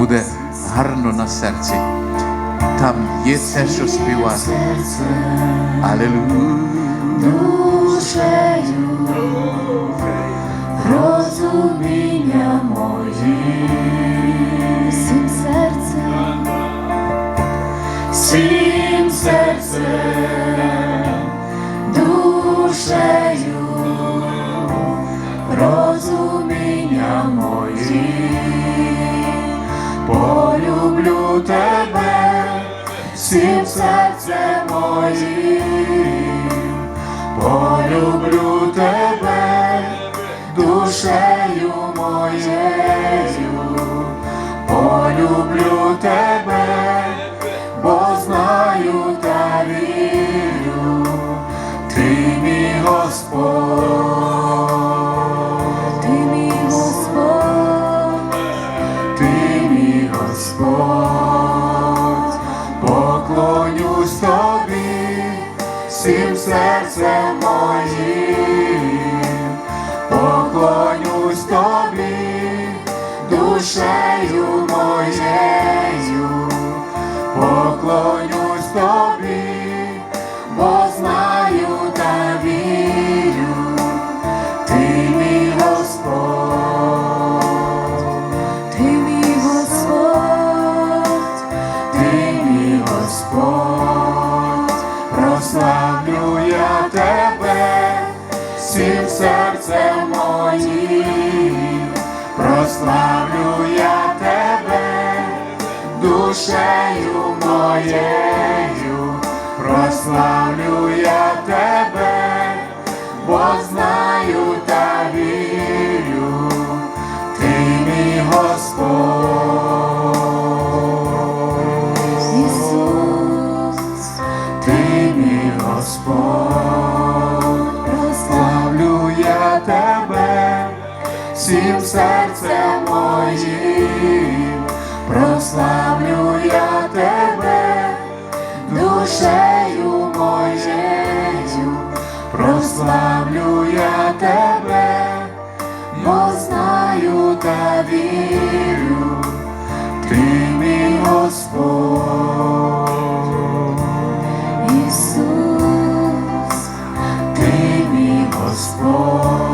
буде гарно на серці. Там є те, що співати. Алелуя. душею, розуміння моїм, всім серцем, всім серцем, душею, полюблю тебе, всім серцем моїм. Полюблю тебе душею моєю, Господь, поклонюсь тобі всім серцем моїм, поклонюсь тобі, душею моєю, поклонюсь тобі, бо знаю душею моєю, прославлю я тебе, бо знаю та вірю, ти мій Господь. Ісус, ти мій Господь, прославлю я тебе всім серцем моїм, прославлю я тебе, бо знаю та вірю, ти мій Господь. Ісус, ти мій Господь,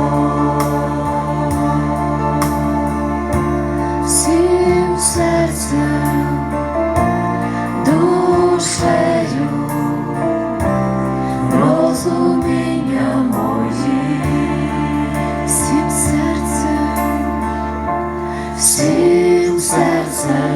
всім серцем,